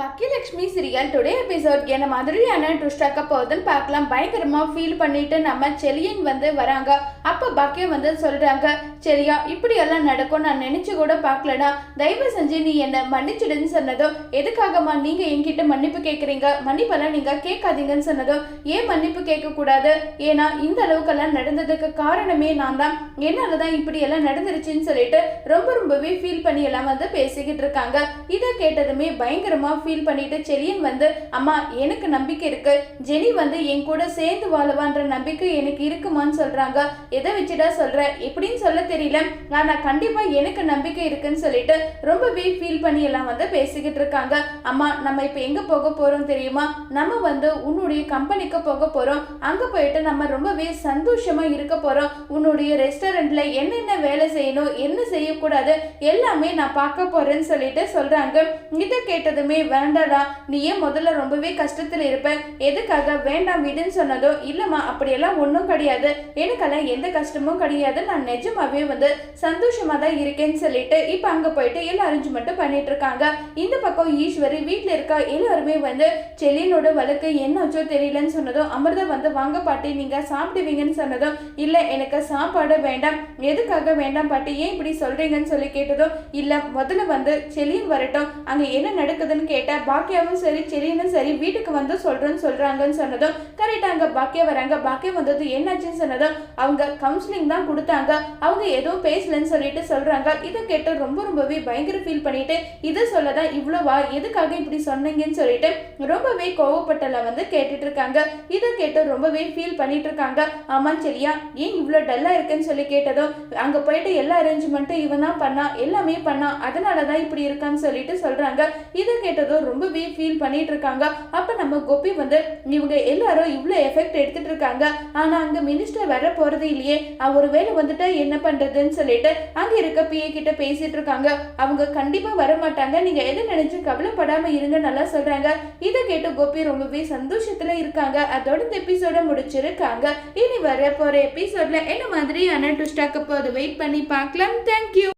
Baakiyalakshmi serial today episode என்ன மாதிரியான ட்விஸ்டாக்க போகுதுன்னு பார்க்கலாம். பயங்கரமா ஃபீல் பண்ணிட்டு நம்ம செலியன் வந்து வராங்க. அப்ப பாக்கியம் வந்து சொல்றாங்க சரியா இப்படி எல்லாம் நடக்கும் நான் நினைச்சு கூட பார்க்கலனா தயவு செஞ்சு நீ என்ன மன்னிச்சிடுன்னு சொன்னதும் எதுக்காகமா நீங்க என்கிட்ட மன்னிப்பு கேட்குறீங்க மன்னிப்பெல்லாம் நீங்க கேட்காதீங்கன்னு சொன்னதும் ஏன் மன்னிப்பு கேட்க கூடாது ஏன்னா இந்த அளவுக்கெல்லாம் நடந்ததுக்கு காரணமே நான் தான். என்னால தான் இப்படி எல்லாம் நடந்துருச்சுன்னு சொல்லிட்டு ரொம்ப ரொம்பவே ஃபீல் பண்ணி எல்லாம் வந்து பேசிக்கிட்டு இருக்காங்க. இதை கேட்டதுமே பயங்கரமா ஃபீல் ஃபீல் பண்ணிட்டு செலியன் வந்து அம்மா எனக்கு நம்பிக்கை இருக்கு. ஜெனி வந்து என் கூட சேர்ந்து வாழவான்ற நம்பிக்கை எனக்கு இருக்குமான்னு சொல்றாங்க. எதை வச்சுடா சொல்ற? எப்படின்னு சொல்ல தெரியல. ஆனா கண்டிப்பா எனக்கு நம்பிக்கை இருக்குன்னு சொல்லிட்டு ரொம்பவே ஃபீல் பண்ணி எல்லாம் வந்து பேசிக்கிட்டு இருக்காங்க. அம்மா நம்ம இப்ப எங்க போக போறோம் தெரியுமா? நம்ம வந்து உன்னுடைய கம்பெனிக்கு போக போறோம். அங்க போயிட்டு நம்ம ரொம்பவே சந்தோஷமா இருக்க போறோம். உன்னுடைய ரெஸ்டாரண்ட்ல என்னென்ன வேலை செய்யணும்? என்ன செய்யக்கூடாது? எல்லாமே நான் பார்க்க போறேன்னு சொல்லிட்டு சொல்றாங்க. இதை கேட்டதுமே வேண்டாடா நீ ஏன் முதல்ல ரொம்பவே கஷ்டத்துல இருப்ப. எதுக்காக வேண்டாம் விடுன்னு சொன்னதோ இல்லம்மா அப்படியெல்லாம் ஒன்றும் கிடையாது. எனக்கெல்லாம் எந்த கஷ்டமும் கிடையாது. நான் நிஜமாவே வந்து சந்தோஷமா தான் இருக்கேன்னு சொல்லிட்டு இப்போ அங்க போயிட்டு எல்லா அரேஞ்ச்மெண்ட்டும் பண்ணிட்டு இருக்காங்க. இந்த பக்கம் ஈஸ்வரி வீட்டில் இருக்க? எல்லாருமே வந்து செலியனோட வழக்கு என்னாச்சோ தெரியலன்னு சொன்னதும் அமிர்தா வந்து வாங்க பாட்டி நீங்க சாப்பிடுவீங்கன்னு சொன்னதும் இல்ல எனக்கு சாப்பாடு வேண்டாம். எதுக்காக வேண்டாம் பாட்டி? ஏன் இப்படி சொல்றீங்கன்னு சொல்லி கேட்டதும் இல்ல முதல்ல வந்து செலியன் வரட்டும். அங்க என்ன நடக்குதுன்னு கேட்டா பாக்கியாவும் சரி சரின்னு சரி வீட்டுக்கு வந்து சொல்றேன்னு சொல்றாங்கன்னு சொன்னதும் கரெக்டா அங்க பாக்கியா வராங்க. பாக்கியா வந்தது என்னாச்சுன்னு சொன்னதும் அவங்க கவுன்சிலிங் தான் கொடுத்தாங்க. அவங்க எதுவும் பேசலன்னு சொல்லிட்டு சொல்றாங்க. இதை கேட்டு ரொம்ப ரொம்பவே பயங்கர ஃபீல் பண்ணிட்டு இதை சொல்லதான் இவ்வளவா எதுக்காக இப்படி சொன்னீங்கன்னு சொல்லிட்டு ரொம்பவே கோவப்பட்டல வந்து கேட்டுட்டு இருக்காங்க. இதை கேட்டு ரொம்பவே ஃபீல் பண்ணிட்டு இருக்காங்க. ஆமாம் சரியா ஏன் இவ்வளோ டல்லா இருக்குன்னு சொல்லி கேட்டதும் அங்க போயிட்டு எல்லா அரேஞ்ச்மெண்ட்டும் இவன் தான் பண்ணா எல்லாமே பண்ணா அதனால தான் இப்படி இருக்கான்னு சொல்லிட்டு சொல்றாங்க. இதை கேட்டதும் ரொம்பவே ஃபீல் பண்ணிட்டு இருக்காங்க அப்ப நம்ம கோபி வந்து இவங்க எல்லாரும் இவ்வளோ எஃபெக்ட் எடுத்துட்டு இருக்காங்க ஆனா அங்க மினிஸ்டர் வர போறது இல்லையே. ஒருவேளை வந்துட்டு என்ன பண்றதுன்னு சொல்லிட்டு அங்க இருக்க பிஏ கிட்ட பேசிட்டு இருக்காங்க அவங்க கண்டிப்பா வர மாட்டாங்க நீங்க எதை நினைச்சு கவலைப்படாம இருங்க நல்லா சொல்றாங்க. இதை கேட்டு கோபி ரொம்பவே சந்தோஷத்துல இருக்காங்க. அதோட இந்த எபிசோட முடிச்சிருக்காங்க. இனி வர போற எபிசோட்ல என்ன மாதிரியான ட்விஸ்டாக்க போது வெயிட் பண்ணி பார்க்கலாம். தேங்க்யூ